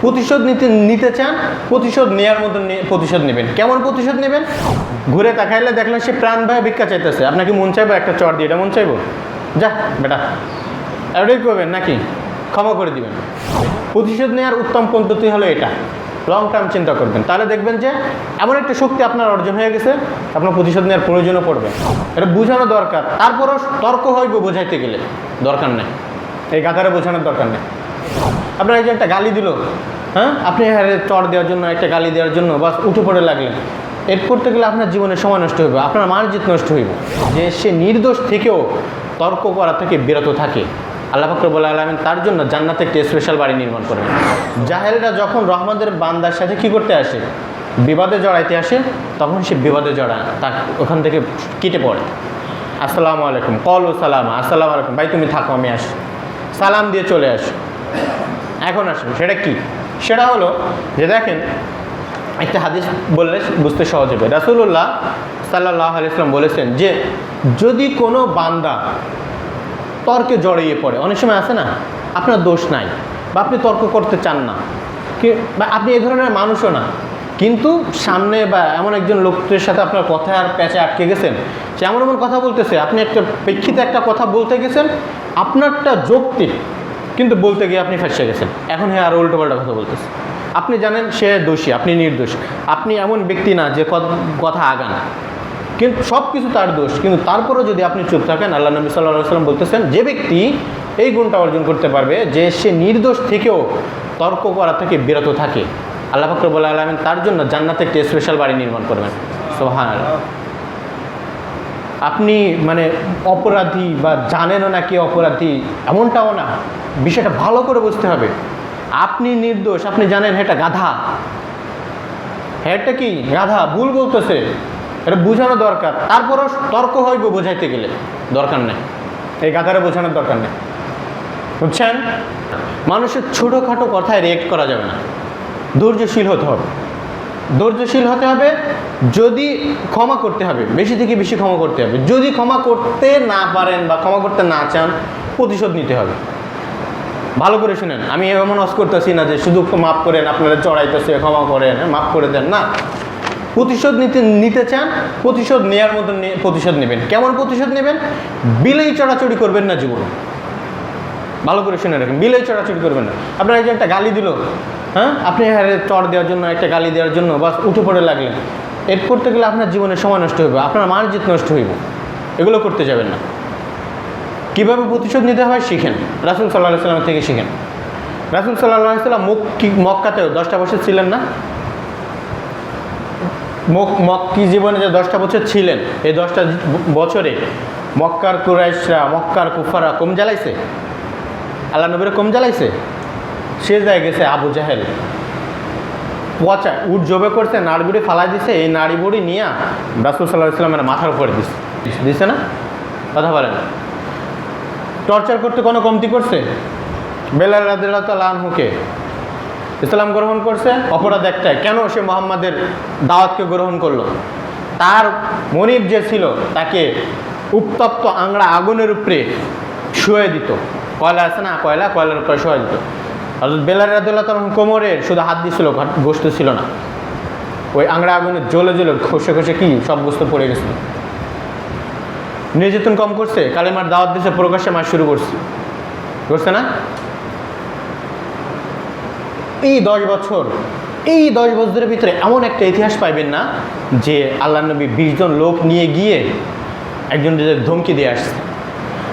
প্রতিশোধ নিতে নিতে চান, প্রতিশোধ নেওয়ার মতো প্রতিশোধ নেবেন। কেমন প্রতিশোধ নেবেন? ঘুরে তাকাইলে দেখলেন সে প্রাণ ভয়ে ভিক্ষা চাইতেছে। আপনাকে মন চাইব একটা চর দিয়ে? এটা মন চাইব? যা, বেটা। এটাই করবেন নাকি? ক্ষমা করে দিবেন। প্রতিশোধ নেওয়ার উত্তম পদ্ধতি হলো এটা। লং টার্ম চিন্তা করবেন। তাহলে দেখবেন যে এমন একটা শক্তি আপনার অর্জন হয়ে গেছে, আপনার প্রতিশোধ নেওয়ার প্রয়োজনও পড়বে। এটা বোঝানো দরকার। তারপরও তর্ক হইব বোঝাইতে গেলে। দরকার নেই। এই গাধারে বোঝানোর দরকার নেই। আপনার একজন একটা গালি দিল হ্যাঁ? আপনি হারে চর দেওয়ার জন্য, একটা গালি দেওয়ার জন্য, বাস উঠে পড়ে লাগলেন। এর করতে গেলে আপনার জীবনের সময় নষ্ট হইবে, আপনার মার্জিত নষ্ট হইব। যে সে নির্দোষ থেকেও তর্ক করা থেকে বিরত থাকে। আল্লাহ বলে আলমিন তার জন্য জান্নাতে একটি স্পেশাল বাড়ি নির্মাণ করবেন জাহেলরা যখন রহমানের বান্দার সাথে কি করতে আসে? বিবাদে জড়াইতে আসে, তখন সে বিবাদে জড়ায়, তার ওখান থেকে কেটে পড়ে। আসসালামু আলাইকুম, কল ও সালাম, আসসালামু আলাইকুম, ভাই তুমি থাকো, আমি আসি। সালাম দিয়ে চলে আসো। এখন আসুন সেটা কি? সেটা হলো যে দেখেন, একটা হাদিস বললে বুঝতে সহজ হবে। রাসুল্লাহ সাল্লাহ আলাইসলাম বলেছেন যে, যদি কোনো বান্দা তর্কে জড়িয়ে পড়ে, অনেক সময় আছে না, আপনার দোষ নাই বা আপনি তর্ক করতে চান না, কি বা আপনি এ ধরনের মানুষও না, কিন্তু সামনে বা এমন একজন লোকের সাথে আপনার কথা আর প্যাচে আটকে গেছেন, সে এমন এমন কথা বলতেছে, আপনি একটা প্রেক্ষিতে একটা কথা বলতে গেছেন, আপনারটা যৌক্তিক। কিন্তু বলতে গিয়ে আপনি ফেসে গেছেন। এখন হ্যাঁ আর উল্টোপাল্টা কথা বলতেছে। আপনি জানেন সে দোষী, আপনি নির্দোষ। আপনি এমন ব্যক্তি না যে কথা আগান কিন্তু সব কিছু তার দোষ। কিন্তু তারপরেও যদি আপনি চুপ থাকেন, আল্লাহ নবী সাল্লাহ সাল্লাম বলতেছেন, যে ব্যক্তি এই গুণটা অর্জন করতে পারবে, যে সে নির্দোষ থেকেও তর্ক করা থেকে বিরত থাকে, আল্লাহ ফাকর বলে আলমিন তার জন্য জান্নাতে একটি স্পেশাল বাড়ি নির্মাণ করবেন। সোহান আপনি মানে অপরাধী বা জানেনও না কি অপরাধী, এমনটাও না। বিষয়টা ভালো করে বুঝতে হবে। আপনি নির্দোষ, আপনি জানেন এটা গাধা। হ্যাঁটা কি গাধা? ভুল বলতেছে। এটা বোঝানো দরকার। তারপরও তর্ক হইব বোঝাইতে গেলে। দরকার নেই। এই গাধারে বোঝানোর দরকার নেই। বুঝছেন? মানুষের ছোটোখাটো কথায় রিয়েক্ট করা যাবে না। ধৈর্যশীল হতে হবে। ধৈর্যশীল হতে হবে, যদি ক্ষমা করতে হবে, বেশি থেকে বেশি ক্ষমা করতে হবে। যদি ক্ষমা করতে না পারেন বা ক্ষমা করতে না চান, প্রতিশোধ নিতে হবে। ভালো করে শুনেন, আমি এমন অস করতেছি না যে শুধু মাফ করেন, আপনারা চড়াইতেছে, ক্ষমা করেন, মাফ করে দেন, না। প্রতিশোধ নিতে নিতে চান, প্রতিশোধ নেওয়ার মতো প্রতিশোধ নেবেন। কেমন প্রতিশোধ নেবেন? বিলেই চড়াচড়ি করবেন না জীবন। ভালো করে শুনে রাখেন, বিলেই চড়াচড়ি করবেন না। আপনার একজন একটা গালি দিল হ্যাঁ? আপনি হারে চড় দেওয়ার জন্য, একটা গালি দেওয়ার জন্য বা উঠে পড়ে লাগলেন। এর করতে গেলে আপনার জীবনের সময় নষ্ট হইবে, আপনার মার্জিত নষ্ট হইব। এগুলো করতে যাবেন না। কীভাবে প্রতিশোধ নিতে হয় শিখেন। রাসুল সাল্লাহ সাল্লামের থেকে শিখেন। রাসুল সাল্লাহ সাল্লাম মক্কি মক্কাতেও দশটা বছর ছিলেন না? মক মক্কি জীবনে যে দশটা বছর ছিলেন? এই দশটা বছরে মক্কার কুরাইশরা, মক্কার কুফারা কম জ্বালাইছে? আল্লাহ নবীরা কম জ্বালাইছে? সে যায় গেছে আবু জাহেল। পচা উট জবে করছে নাড়ি বুড়ি ফালাই দিছে, এই নাড়ি বুড়ি নিয়ে রাসুল সাল্লাহ ইসলামের মাথার উপরে দিছে। দিছে না? কথা বলেন। টর্চার করতে কোনো কমতি করছে? বেলাল রাদিল্লাহ ইসলাম গ্রহণ করছে? অপরাধ একটাই। কেন সে মোহাম্মদের দাওয়াতকে গ্রহণ করল? তার মনিব যে ছিল, তাকে উত্তপ্ত আংড়া আগুনের উপরে শুয়ে দিত। কয়লা আছে না? কয়লা? কয়লার উপরে শুয়ে দিত। আর বেলার রাদুল্লাহ তখন কোমরে শুধু হাত ঘাট- গোস্ত ছিল না। ওই আংড়া আগুনে জ্বলে জ্বলে খসে খসে কি সব গোস্ত পড়ে গেছিল নির্যাতন কম করছে, কালেমার দাওয়াত দিছে, প্রকাশ্যে মাস শুরু করছে। করছে না? এই দশ বছর, এই দশ বছরের ভিতরে এমন একটা ইতিহাস পাইবেন না যে আল্লাহ নবী বিশ জন লোক নিয়ে গিয়ে একজন ধমকি দিয়ে আসছে।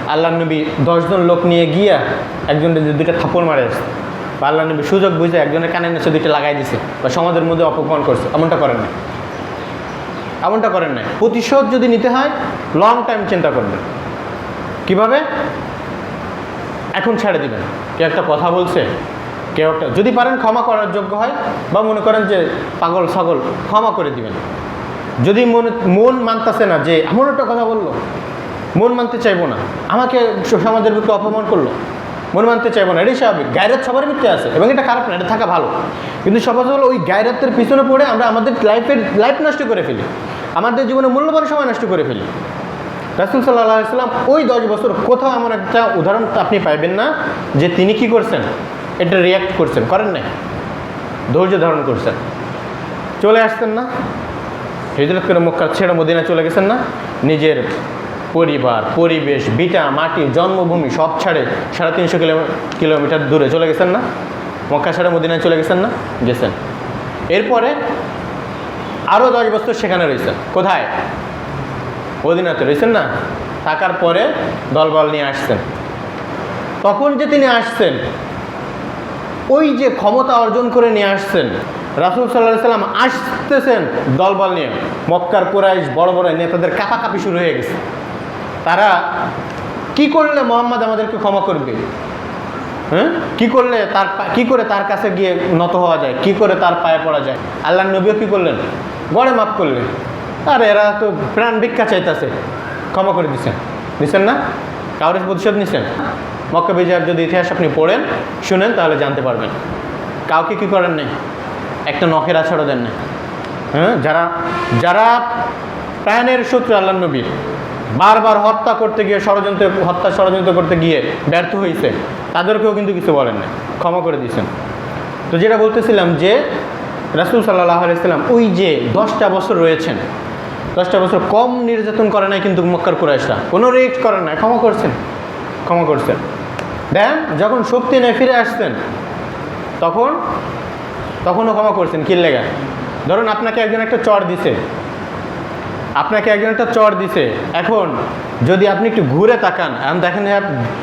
আল্লাহ নবী দশজন লোক নিয়ে গিয়ে একজনের দুইটা থাপড় মারে আসছে। বা নবী সুযোগ বুঝে একজনের কানে নেছে দুইটা লাগাই দিছে বা সমাজের মধ্যে অপমান করছে, এমনটা করেন না এমনটা করেন না প্রতিশোধ যদি নিতে হয় লং টাইম চিন্তা করবেন। কীভাবে? এখন ছেড়ে দিবেন। কেউ একটা কথা বলছে, কেউ একটা যদি পারেন ক্ষমা করার যোগ্য হয়, বা মনে করেন যে পাগল ছাগল, ক্ষমা করে দিবেন। যদি মনে মন মানতেছে না যে, এমন একটা কথা বলল, মন মানতে চাইব না, আমাকে সমাজের বুকে অপমান করল মন মানতে চাইব না, এটাই স্বাভাবিক। গায়রাত সবার ভিতরে আছে, এবং এটা খারাপ না, এটা থাকা ভালো। কিন্তু সমাজ হলো ওই গায়রাতের পিছনে পড়ে আমরা আমাদের লাইফের, লাইফ নষ্ট করে ফেলি। আমাদের জীবনে মূল্যবান সময় নষ্ট করে ফেলি। রাসুল সাল্লাহ সাল্লাম ওই দশ বছর কোথাও এমন একটা উদাহরণ আপনি পাইবেন না, যে তিনি কি করছেন? এটা রিয়াক্ট করছেন, করেন নাই? ধৈর্য ধারণ করছেন। চলে আসতেন না? হিজরত করে মক্কা ছেড়ে মদিনা চলে গেছেন না? নিজের পরিবার, পরিবেশ বিটা মাটি, জন্মভূমি সব ছাড়ে সাড়ে তিনশো কিলোমিটার দূরে চলে গেছেন না? মক্কা ছেড়ে মদিনায় চলে গেছেন না? গেছেন। এরপরে আরও দশ বছর সেখানে রয়েছেন। কোথায়? মদিনাতে রয়েছেন না? থাকার পরে দলবল নিয়ে আসছেন। তখন যে তিনি আসছেন, ওই যে ক্ষমতা অর্জন করে নিয়ে আসছেন, রাসুল সাল্লাহ সাল্লাম আসতেছেন দলবল নিয়ে। মক্কার কুরাইশ বড় বড় নেতাদের কাপাকাপি শুরু হয়ে গেছে। তারা কি করলে মোহাম্মদ আমাদেরকে ক্ষমা করবে? হ্যাঁ? কি করলে তার কি করে তার কাছে গিয়ে নত হওয়া যায়? কি করে তার পায়ে পড়া যায়? আল্লাহ নবীও কি করলেন? গড়ে মাফ করলেন। আর এরা তো প্রাণ ভিক্ষা চাইতেছে। ক্ষমা করে দিচ্ছেন দিচ্ছেন না? কাউরে প্রতিশোধ নিচ্ছেন মক্কা বিজয়ের যদি ইতিহাস আপনি পড়েন, শুনেন, তাহলে জানতে পারবেন। কাউকে কি করেন নাই? একটা নখের আছড়া দেন নাই। হ্যাঁ? যারা যারা প্রাণের শত্রু আল্লাহ নবীর বারবার হত্যা করতে গিয়ে ষড়যন্ত্র, হত্যা ষড়যন্ত্র করতে গিয়ে ব্যর্থ হয়েছে তাদেরকেও কিন্তু কিছু বলেন না ক্ষমা করে দিয়েছেন। তো যেটা বলতেছিলাম যে, রাসুল সাল্লাহ আলাইসাল্লাম ওই যে দশটা বছর রয়েছেন, দশটা বছর কম নির্যাতন করে নাই কিন্তু মক্কার কুরাইশরা, কোনো রেক্ট করেন না ক্ষমা করছেন ক্ষমা করছেন। দেন যখন শক্তি নিয়ে ফিরে আসছেন, তখন, তখনও ক্ষমা করছেন কি লেগা। ধরুন আপনাকে একজন একটা চর দিছে আপনাকে একজন একটা চর দিছে। এখন যদি আপনি একটু ঘুরে তাকান, এখন দেখেন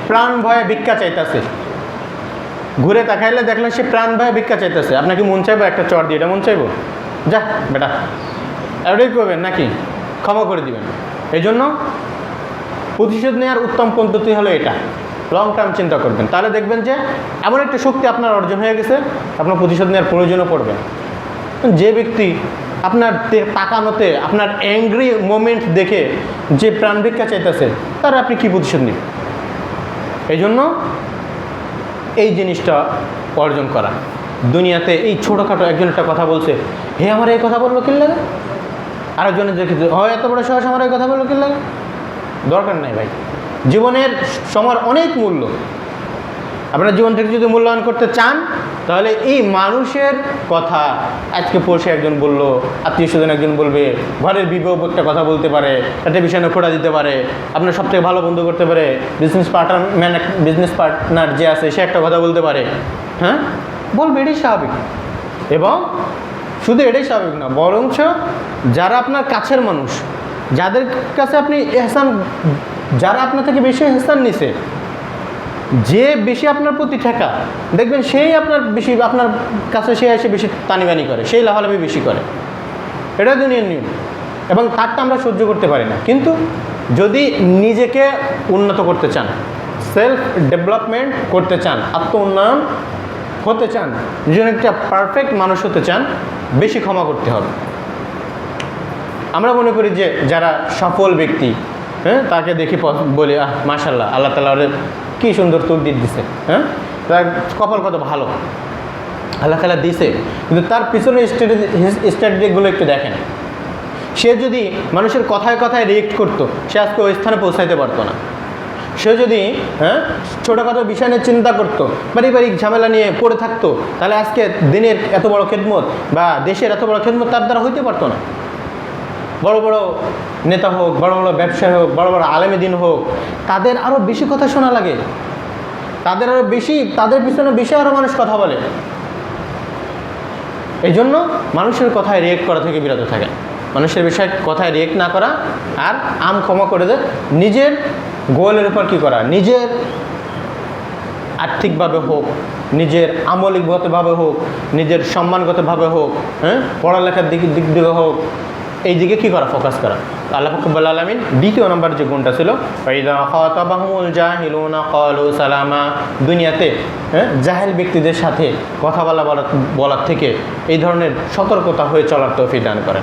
প্রাণ ভয়ে ভিক্ষা চাইতেছে। ঘুরে তাকাইলে দেখলেন সে প্রাণ ভয়ে ভিক্ষা চাইতেছে। আপনাকে মন চাইব একটা চর দিয়ে, এটা মন চাইব? যা, বেটা। এটাই করবেন নাকি? ক্ষমা করে দিবেন। এই জন্য প্রতিশোধ নেওয়ার উত্তম পদ্ধতি হলো এটা। লং টার্ম চিন্তা করবেন। তাহলে দেখবেন যে এমন একটা শক্তি আপনার অর্জন হয়ে গেছে, আপনার প্রতিশোধ নেওয়ার প্রয়োজনও পড়বে। যে ব্যক্তি আপনার তাকানোতে, আপনার অ্যাংরি মোমেন্ট দেখে যে প্রাণ ভিক্ষা চাইতেছে, তার আপনি কী প্রতিশোধ নেবেন এই জন্য এই জিনিসটা অর্জন করা। দুনিয়াতে এই ছোটোখাটো একজন একটা কথা বলছে, হে, আমার এই কথা বলল কি লাগে আরেকজনের দেখে হয়, এত বড় সাহস আমার এই কথা বলল কি লাগে দরকার নাই ভাই। জীবনের সময়ের অনেক মূল্য। আপনার জীবনটাকে যদি মূল্যায়ন করতে চান তাহলে এই মানুষের কথা আজকে পড়শে একজন বলল, আত্মীয় স্বজন একজন বলবে, ঘরের বিবাহ একটা কথা বলতে পারে একটা বিষয় খোঁড়া দিতে পারে, আপনার সবথেকে ভালো বন্ধু করতে পারে business partner man business partner যে আছে, সে একটা কথা বলতে পারে। হ্যাঁ? বলবে, এটাই স্বাভাবিক। এবং শুধু এটাই স্বাভাবিক না, বরঞ্চ যারা আপনার কাছের মানুষ, যাদের কাছে আপনি এহসান, যারা আপনার থেকে বেশি এহসান নিছে যে বেশি আপনার প্রতি ঠেকা, দেখবেন সেই আপনার বেশি, আপনার কাছে সে এসে বেশি তানিবানি করে, সেই লাভালাভি বেশি করে। এটা দুনিয়ার নিয়ম। এবং তারটা আমরা সহ্য করতে পারি না। কিন্তু যদি নিজেকে উন্নত করতে চান সেলফ ডেভেলপমেন্ট করতে চান আত্ম উন্নয়ন হতে চান, নিজের একটা পারফেক্ট মানুষ হতে চান, বেশি ক্ষমা করতে হবে। আমরা মনে করি যে যারা সফল ব্যক্তি হ্যাঁ? তাকে দেখি বলি, আহ মাশাল্লাহ আল্লাহ তালা ওদের কী সুন্দর তকদির দিছে। হ্যাঁ? তার কপাল কত ভালো। আল্লাহ তালা দিছে। কিন্তু তার পিছনে স্ট্র্যাটেজিগুলো একটু দেখেন। সে যদি মানুষের কথায় কথায় রিয়েক্ট করতো, সে আজকে ওই স্থানে পৌঁছাইতে পারতো না। সে যদি হ্যাঁ ছোটোখাটো বিষয় নিয়ে চিন্তা করতো পারিবারিক ঝামেলা নিয়ে পড়ে থাকতো, তাহলে আজকে দিনের এত বড় খেদমত বা দেশের এত বড় খেদমত তার দ্বারা হইতে পারতো না। বড় বড় নেতা হোক, বড় বড় ব্যবসায়ী হোক, বড় বড় আলেমে দিন হোক, তাদের আরও বেশি কথা শোনা লাগে। তাদের আরও বেশি, তাদের পিছনে বেশি আরও মানুষ কথা বলে। এই জন্য মানুষের কথায় রিয়েক্ট করা থেকে বিরত থাকে। মানুষের বিষয়ে কথায় রিয়েক্ট না করা আর আম ক্ষমা করে দে। নিজের গোলের উপর কী করা? নিজের আর্থিকভাবে হোক, নিজের আমলিকগতভাবে হোক, নিজের সম্মানগতভাবে হোক হ্যাঁ? পড়ালেখার দিক দিক দিয়ে হোক এই দিকে কী করা? ফোকাস করা। আল্লাহ ফকবুল আলমিন দ্বিতীয় নম্বর যে গুণটা ছিল সালামা। দুনিয়াতে হ্যাঁ জাহেল ব্যক্তিদের সাথে কথা বলা বলা বলার থেকে এই ধরনের সতর্কতা হয়ে চলার তৌফিক দান করেন।